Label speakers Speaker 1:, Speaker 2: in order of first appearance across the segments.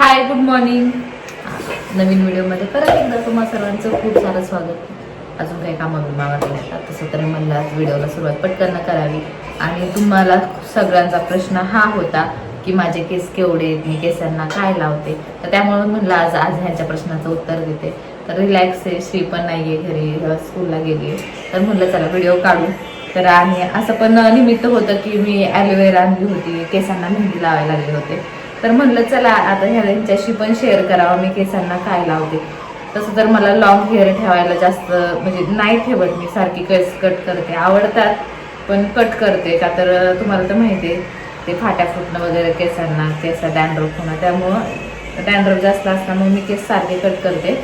Speaker 1: Hi good morning नवीन व्हिडिओमध्ये परत एकदा तुम्हा सर्वांचं खूप सारं स्वागत. अजून काही कामं बिमावर असतात तसं तरी म्हणलं आज व्हिडिओला सुरुवात पटकन करावी. आणि तुम्हाला सगळ्यांचा प्रश्न हा होता की माझे केस केवढे आहेत मी केसांना काय लावते? तर त्यामुळे म्हणलं आज आज ह्यांच्या प्रश्नाचं उत्तर देते. तर रिलॅक्स आहे श्री पण नाही आहे घरी स्कूलला गेली आहे तर म्हणलं चला व्हिडिओ काढू. तर आणि असं पण निमित्त होतं की मी ॲलोवेरा आणली होती केसांना मेहंदी लावायला लागले होते. तर म्हणलं चला आता ह्या यांच्याशी पण शेअर करावं मी केसांना काय लावते. तसं तर मला लॉंग हेअर ठेवायला जास्त म्हणजे नाही ठेवत मी सारखी केस कट करते. आवडतात पण कट करते. का तर तुम्हाला तर माहिती आहे ते फाट्या फुटणं वगैरे केसांना केसा डॅन्ड्रफ होणं त्यामुळं डॅन्ड्रफ जास्त असल्यामुळे मी केस सारखे कट करते.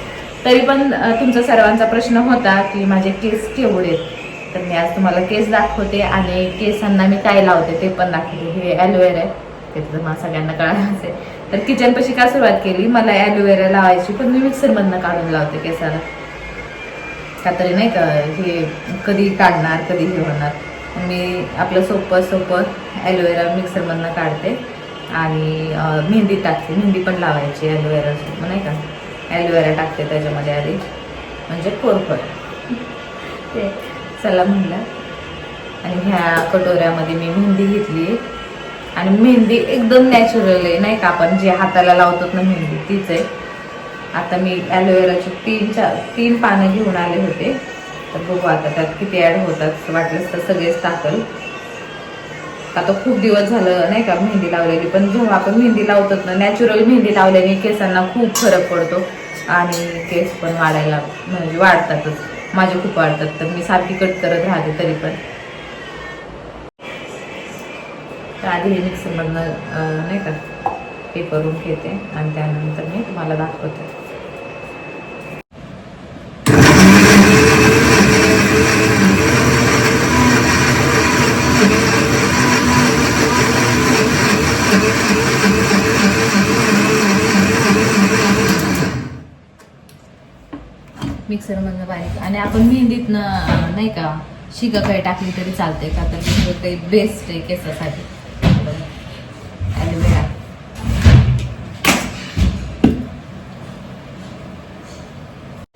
Speaker 1: तरी पण तुमचा सर्वांचा प्रश्न होता की माझे केस केवढे आहेत. तर मी आज तुम्हाला केस दाखवते आणि केसांना मी काय लावते ते पण दाखवते. हे ॲलोवेरा आहे. ते तर मला सगळ्यांना कळालं असेल. तर किचन पशी का सुरुवात केली? मला ॲलोवेरा लावायची पण मी मिक्सरमधनं काढून लावते केसाला. का तरी नाही का हे कधी काढणार कधी हे होणार. मी आपलं सोपं सोपं ॲलोवेरा मिक्सरमधनं काढते. आणि मेहंदी टाकते. मेहंदी पण लावायची ॲलोवेरा नाही का? ॲलोवेरा टाकते त्याच्यामध्ये आधी. म्हणजे कोरफड ते. चला म्हणलं. आणि ह्या कटोऱ्यामध्ये मी मेहंदी घेतली. आणि मेहंदी एकदम नॅचरल आहे. नाही का आपण जे हाताला लावतात ना मेहंदी तीच आहे. आता मी ॲलोवेराचे तीन चार तीन पानं घेऊन आले होते. तर बघू आता त्यात किती ॲड होतात वाटलंच तर सगळेच टाकल. आता खूप दिवस झालं नाही का मेहंदी लावलेली पण जेव्हा आपण मेहंदी लावतात ना नॅचरल मेहंदी लावल्याने केसांना खूप फरक पडतो. आणि केस पण वाढायला म्हणजे वाढतातच. माझे खूप वाढतात तर मी सारखी कट करत राहते तरी पण. तर आधी हे मिक्सरमधनं नाही का हे करून घेते आणि त्यानंतर मी तुम्हाला दाखवते. मिक्सरमधनं बारीक. आणि आपण मेहंदीतनं नाही का शिका काही टाकली तरी चालते का? तर काही बेस्ट आहे केसासाठी.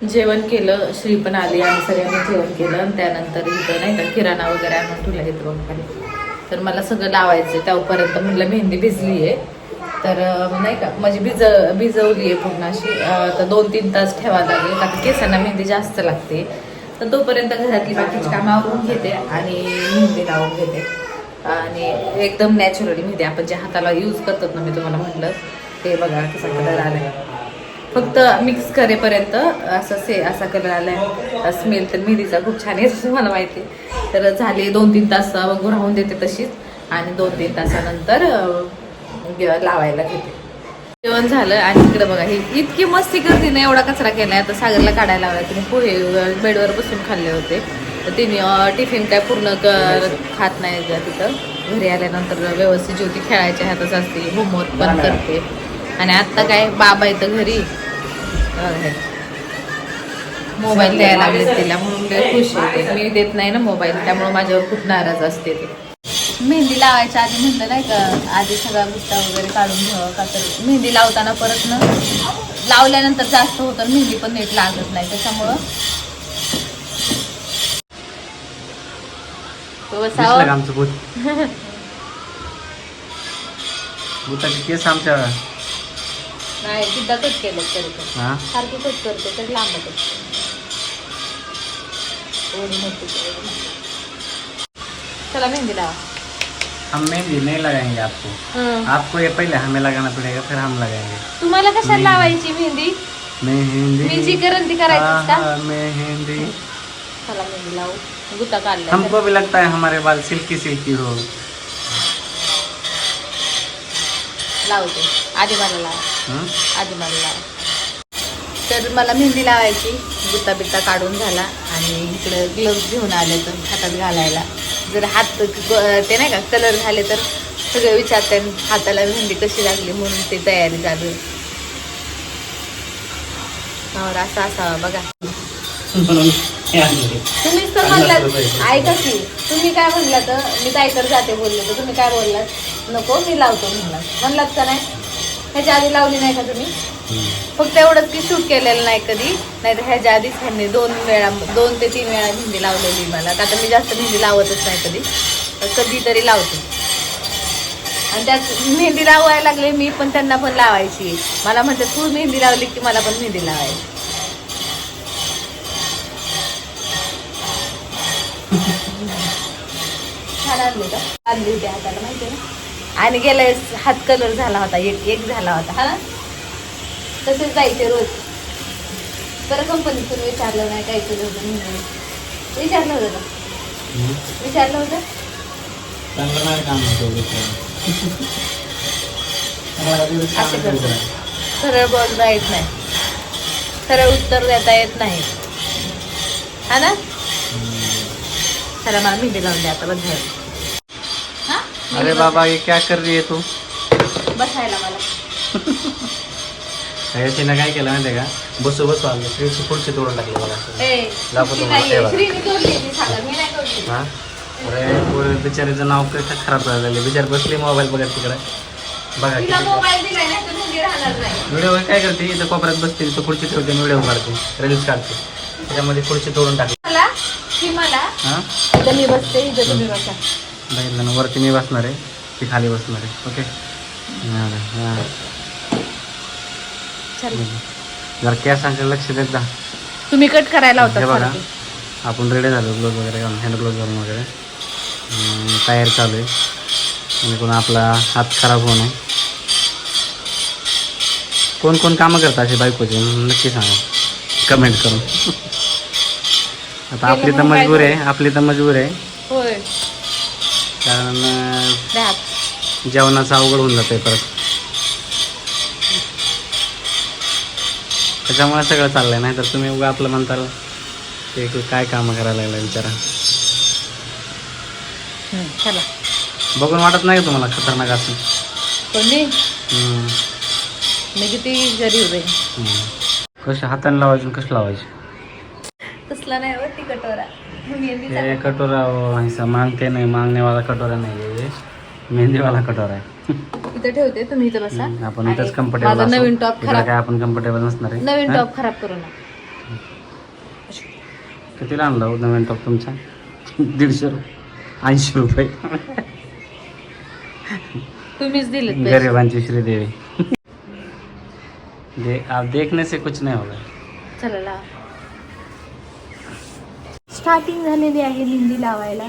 Speaker 1: जेवण केलं श्री पण आली आणि सगळ्यांनी जेवण केलं आणि त्यानंतर इथं नाही का किराणा वगैरे आणून ठेवला येतो बघ तर मला सगळं लावायचं आहे त्यापर्यंत म्हणलं मेहंदी भिजली आहे तर नाही का म्हणजे भिज भिजवली आहे पूर्ण अशी. तर दोन तीन तास ठेवावं लागेल. कारण केसांना मेहंदी जास्त लागते. तर तोपर्यंत घरातली बाकीची कामं आवरून घेते आणि मेहंदी लावून घेते. आणि एकदम नॅचरली मेहंदी. आपण जे हाताला यूज करतात ना मी तुम्हाला म्हटलं ते बघा कसा कलर आलाय. फक्त मिक्स करेपर्यंत असं से असा कलर आलाय. स्मेल तर मेहंदीचा खूप छान येतो तुम्हाला माहिती आहे. तर झाले दोन तीन तास बघू राहून देते तशीच. आणि दोन तीन तासानंतर लावायला घेते. जेवण झालं आणि इकडे बघा हे इतकी मस्ती करते ना एवढा कचरा केलाय. आता सागरला काढायला लावला तिने पोहे बेडवर बसून खाल्ले होते. तर तिने टिफिन काय पूर्ण खात नाही तिथं. घरी आल्यानंतर व्यवस्थित जेवती खेळायच्या हातच असते होमवर्क पण करते. आणि आत्ता काय बाबा येतं घरी. मोबाईल द्यायला लागले तिला म्हणून खुश होते मी देत नाही ना मोबाईल त्यामुळे माझ्यावर खूप नाराज असते ते. मेहंदी लावायच्या आधी म्हटलं नाही का आधी सगळा गुस्ता वगैरे काढून घ्यावं का तर. मेहंदी लावताना परत न लावल्यानंतर जास्त होतं मेहंदी पण नीट लागत नाही त्याच्यामुळं. बसावं
Speaker 2: आमचं केस आमच्या
Speaker 1: नाही सुद्धा कट केलं तरी पण
Speaker 2: हा?
Speaker 1: सारखी कट करते? तर लांबच एवढी मोठी चला मेहंदी लावा.
Speaker 2: हम मेहंदी नहीं लगाएँगे आपको।
Speaker 1: हं.
Speaker 2: आपको ये पहले हमें लगाना पड़ेगा फिर हम लगाएँगे।
Speaker 1: तुम्हाला कशाला
Speaker 2: मेहंदी.
Speaker 1: लावायची मेहंदी?
Speaker 2: मेहंदी?
Speaker 1: मी जी करेन करायचीच का?
Speaker 2: हाँ, मेहंदी।
Speaker 1: चला मेहंदी लावू. गुत्ता काढला
Speaker 2: हमको भी लगता है हमारे बाल सिल्की सिल्की हो
Speaker 1: लावते आधी मला लावा
Speaker 2: हं?
Speaker 1: आधी मला लावा तर मला मेहंदी लावायची गुत्ता बित्ता काढून झाला आणि इकडे ग्लव्स घेऊन आले तर हातात घालायला. जर हात ते नाही का कलर झाले तर सगळे विचारते हाताला मेहंदी कशी लागली? म्हणून ते तयारी चालू आहे. नवरा असा असावा बघा. तुम्हीच तर म्हणलात. ऐका की तुम्ही काय म्हणला तर मी ताईकडे जाते बोलले तर तुम्ही काय बोललात? नको मी लावतो म्हणलात. म्हणलात का नाही? ह्याच्या आधी लावली नाही का तुम्ही? फक्त एवढंच की शूट केलेलं नाही कधी. नाही तर ह्याच्या आधीच ह्यांनी दोन वेळा दोन ते तीन वेळा मेहंदी लावलेली मला. तर मी जास्त मेहंदी लावतच नाही कधी. तर कधीतरी लावते. आणि त्यात मेहंदी लावायला लागले मी पण त्यांना पण लावायची मला म्हणते तू मेहंदी लावली की मला पण मेहंदी लावायची. छान आणली का? आणली होती हाताला माहिती आहे ना. आणि गेल्या वेळेस हात कलर झाला होता एक एक झाला होता. हा ना? तसेच जायचे रोज. बरं कंपनीतून विचारलं नाही काय केलं होतं म्हणून. विचारलं होतं का? विचारलं होतं?
Speaker 2: चांगलं नाही काम
Speaker 1: असे करतो. सरळ बोलता येत नाही. सरळ उत्तर देता येत नाही. हा ना? चला मला मेहंदी लावून द्या आता. हा?
Speaker 2: अरे बाबा ये क्या कर रही है तू?
Speaker 1: बसायला मला.
Speaker 2: काय केलं माहिती का? बसू बसू आलं. श्रीची खुर्ची तोडून टाकली मला. हे बघा. हा? अरे पोरं बिचारीचं नाव कसं खराब झालं लागले बिचार बसली मोबाईल बघत तिकडे. बघा
Speaker 1: तिला
Speaker 2: किती
Speaker 1: मोबाईल दिलाय नाही तर मेहंदी राहणार नाही.
Speaker 2: व्हिडिओ काय करते? इथं कोपऱ्यात बसते इथं खुर्ची ठेवते व्हिडिओ काढते रील्स काढते. त्याच्यामध्ये खुर्ची तोडून टाकली
Speaker 1: मला
Speaker 2: हा?
Speaker 1: इथं मी बसते इथं तुम्ही बसा.
Speaker 2: बघितलं ना वरती मी बसणार आहे. ती खाली बसणार आहे. ओके?
Speaker 1: चल.
Speaker 2: जरा केसांकडे लक्ष देत जा.
Speaker 1: तुम्ही कट करायला होता
Speaker 2: बघा. आपण रेडी झालो ग्लोज वगैरे घालून हँड ग्लोज घालून वगैरे. अं, तयारी चालू आहे. आणि कोण आपला हात खराब होऊ नये. कोण कोण कामं करतात अशी बायकोचे? नक्की सांगा. कमेंट करून. आता आपली तर मजबूर आहे आपली तर मजबूर आहे. कारण
Speaker 1: हात.
Speaker 2: जेवणाचं अवघड होऊन जातं आहे परत. त्याच्यामुळे सगळं चाललंय. नाही तर तुम्ही उगा आपलं म्हणताल ते काय कामं करायला लागलं विचारा
Speaker 1: चला.
Speaker 2: बघून वाटत नाही तुम्हाला खतरनाक असं?
Speaker 1: पण मी
Speaker 2: हम्म,
Speaker 1: मी किती गरीब आहे
Speaker 2: हम्म. कशा हाताने लावायचे कसं लावायचे?
Speaker 1: तसला नाही हो ती कटोरा
Speaker 2: हे कटोरा अं, ऐसा मांगते नाही मागणेवाला कटोरा नाही आहे हे. मेहंदीवाला कटोरा आहे.
Speaker 1: इथं ठेवते तुम्ही इथं बसा.
Speaker 2: आपण इथंच कम्फर्टेबल
Speaker 1: नवीन टॉप
Speaker 2: काय
Speaker 1: खराब
Speaker 2: आपण कम्फर्टेबल नसणार आहे
Speaker 1: नवीन
Speaker 2: हा?
Speaker 1: टॉप खराब करू नका.
Speaker 2: कितीला आणला हो नवीन टॉप तुमचा? दीडशे रुपये. ऐंशी रुपये.
Speaker 1: तुम्हीच पैसे.
Speaker 2: गरीबांची श्रीदेवी. दे आप देखने से कुछ नहीं होगा
Speaker 1: चला. स्टार्टिंग झालेली आहे मेहंदी लावायला.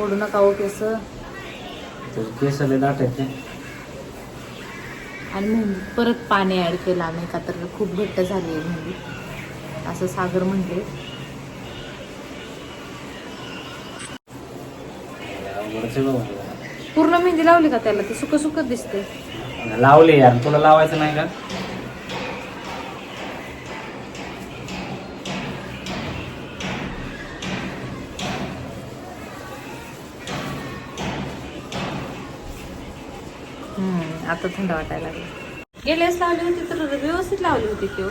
Speaker 1: ओढू नका हो केस.
Speaker 2: केस लय दाट आहेत ते.
Speaker 1: आणि मेहंदी परत पाणी ऍड केलं आम्ही का तर खूप घट्ट झाली आहे मेहंदी असं सागर
Speaker 2: बाबा.
Speaker 1: पूर्ण मेहंदी लावली का त्याला? ती सुक सुकत दिसते
Speaker 2: लावले यार तुला लावायचं नाही का?
Speaker 1: हम्म, आता थंड वाटायला लागलं. गेल्यास लावली होती तर व्यवस्थित लावली होती की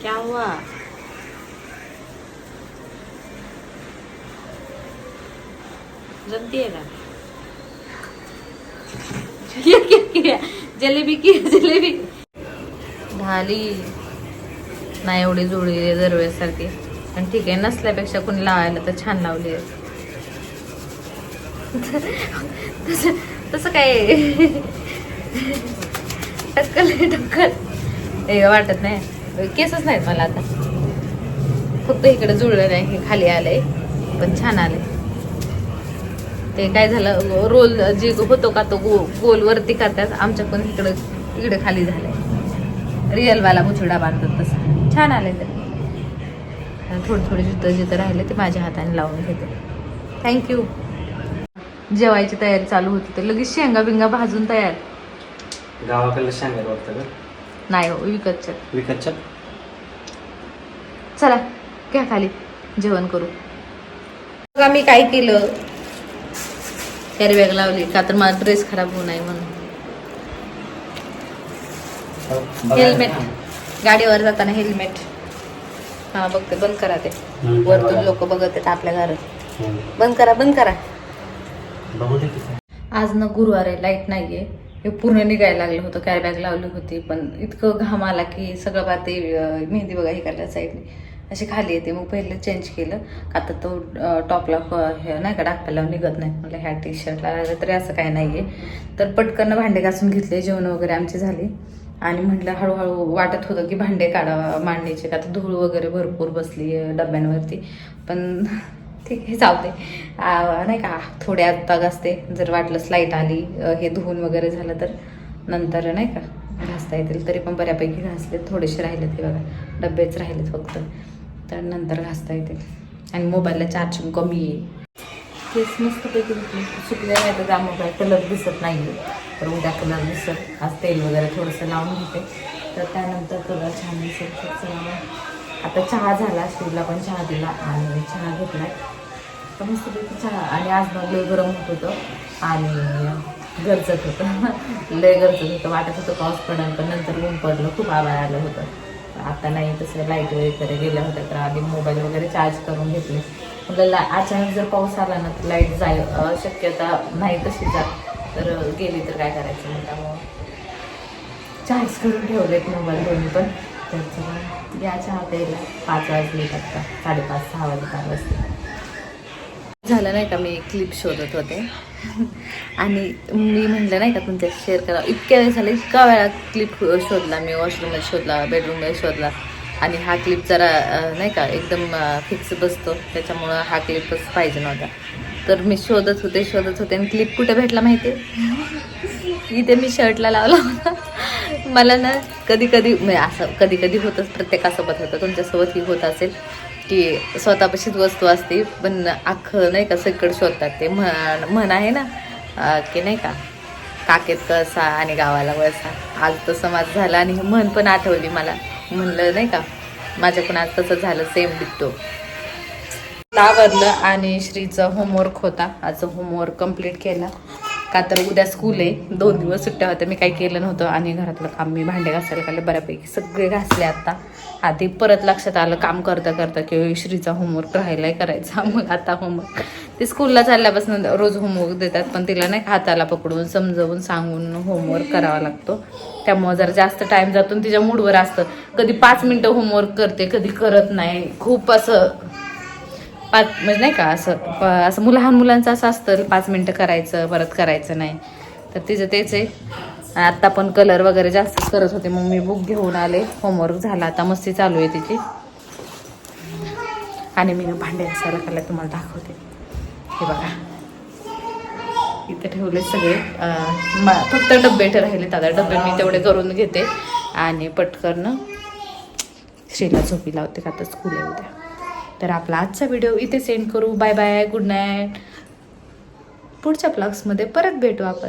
Speaker 1: क्या हुआ? जमती है किया? जलेबी की जलेबी झाली नाही एवढी जुळी आहे दरवेळेसारखी. पण ठीक आहे नसल्यापेक्षा कोणी लावायला तर छान लावली आहे. तसं तसं काय? टक्कल टक्कल. हे वाटत नाही. केसच नाहीत मला आता. फक्त इकडे जुळलं नाही हे खाली आलंय. पण छान आलंय. ते काय झालं रोल जे होतो का तो गो गोल वरती करतात आमच्याकडून पण इकडं इकडे खाली झालंय. रिअलवाला मुचुडा बांधतात तसं. छान आले ते. थोडं थोडे जिथं जिथं राहिले ते माझ्या हाताने लावून घेते. थँक्यू जेवायची तयारी चालू होती तर लगेच शेंगा बिंगा भाजून तयार.
Speaker 2: गावाकडलं सांगायला वाटतं का?
Speaker 1: नाही हो विकतच्या.
Speaker 2: विकतच्या?
Speaker 1: चला घ्या खाली. जेवण करू. बघा मी काय केलं? कॅरी बॅग लावली. का तर माझा ड्रेस खराब होऊ नये म्हणून. हेल्मेट गाडीवर जाताना हेल्मेट हा बघते बंद करा ते. वरतून लोक बघत आहेत आपल्या घरात.
Speaker 2: हम्म.
Speaker 1: बंद करा बंद करा. आज ना गुरुवार आहे लाइट नाहीये. हे पूर्ण निघायला लागलं होतं कॅरी बॅग लावली होती पण इतकं घाम आला की सगळं बार ते मेहंदी बघा हे करल्या साईडने अशी खाली येते मग पहिलं चेंज केलं. का आता तो टॉपला हे नाही का डाकला निघत नाही. म्हटलं ह्या टी शर्टला तरी असं काही नाहीये. तर पटकन भांडे घासून घेतले जेवण वगैरे आमची झाली. आणि म्हटलं हळूहळू वाटत होतं की भांडे काढा मांडणीचे का तर धूळ वगैरे भरपूर बसली आहे डब्यांवरती. पण ठीक आहे चालते नाही का थोडे आत्ता घासते जर वाटलं स्लाईट आली हे धुवून वगैरे झालं तर नंतर नाही का घासता येतील. तरी पण बऱ्यापैकी घासले थोडेसे राहिलेत हे बघा. डब्बेच राहिलेत फक्त. तर नंतर घासता येतील. आणि मोबाईलला चार्जिंग कमी आहे. तेच मस्तपैकी घेतली सुकले नाही तर त्यामुळे काय कलर दिसत नाही तर उद्या कलर दिसत. आज तेल वगैरे थोडंसं लावून घेते. तर त्यानंतर कलर छान दिसेल. आता चहा झाला. शिवला पण चहा दिला आणि चहा घेतला तर मस्तपैकी चहा. आणि आज मग लय गरम होत होतं. आणि गरजत होतं. लय गरजत होतं. वाटत होतं पाऊस पडेल पण नंतर ऊन पडलं. खूप आभाळ आलं होतं. आता नाही तसं लाइट वगैरे गेल्या होत्या. तर आधी मोबाईल वगैरे चार्ज करून घेतले. आपल्याला ला अचानक जर पाऊस आला ना तर लाइट जाय शक्यता नाही तशी जात. तर गेली तर काय करायचं? मग त्यामुळं चार्ज करून ठेवलेत मोबाईल दोन्ही पण. तर चला या चहा प्यायला पाच वाजले आता. साडेपाच सहा वाजता वाजले झालं नाही का? मी क्लिप शोधत होते. आणि मी म्हटलं नाही का तुमच्या शेअर करा इतक्या वेळ झाले इतका वेळा क्लिप शोधला मी वॉशरूममध्ये शोधला बेडरूममध्ये शोधला. आणि हा क्लिप जरा नाही का एकदम फिक्स बसतो. त्याच्यामुळं हा क्लिपच पाहिजे नव्हता. तर मी शोधत होते शोधत होते आणि क्लिप कुठे भेटला माहिती आहे? इथे मी शर्टला लावला होता. मला ना कधी कधी म्हणजे असं कधी कधी होतंच प्रत्येकासोबत होतं. तुमच्यासोबत ही होत असेल की स्वतःपाशीच वस्तू असते पण अख्खं नाही का सगळं शोधतात ते. म्हण म्हण आहे ना की नाही का काकेत कसा आणि गावाला वसा आज तसं माझं झालं आणि म्हण पण आठवली मला. म्हणलं नाही का माझ्याकडून आज तसं झालं सेम डिट्टो आवरलं आणि श्रीचा होमवर्क होता. आज होमवर्क कंप्लीट केला. का तर उद्या स्कूल आहे. दोन दिवस सुट्ट्या होत्या. मी काही केलं नव्हतं आणि घरातलं काम मी भांडे घासायला काढलं. बऱ्यापैकी सगळे घासले आता. आधी परत लक्षात आलं काम करता करता की श्रीचा होमवर्क राहिलाय करायचा. मग आता होमवर्क ते स्कूलला चालल्यापासून रोज होमवर्क देतात पण तिला नाही हाताला पकडून समजवून सांगून होमवर्क करावा लागतो. त्यामुळे जरा जास्त टाइम जातो आणि तिच्या मूडवर असतं. कधी पाच मिनटं होमवर्क करते कधी करत नाही. खूप असं पाच म्हणजे नाही का असं प- असं मुलं लहान मुलांचं असं असतं पाच मिनटं करायचं परत करायचं नाही. तर तिचं तेच आहे. आत्ता पण कलर वगैरे जास्त करत होते. मग मी बुक घेऊन आले. होमवर्क झाला. आता मस्ती चालू आहे तिची. आणि मी भांडे असायला खाल्ला तुम्हाला दाखवते. हे बघा. इथे ठेवले सगळे फक्त डब्बे राहिले दादा. डब्बे मी तेवढे करून घेते. आणि पटकन श्रीला झोपी लावते का आता स्कूल आहे उद्या तर आपला आजचा व्हिडिओ इथे सेंड करू. बाय बाय गुड नाईट पुढच्या ब्लॉग्समध्ये परत भेटू आपण.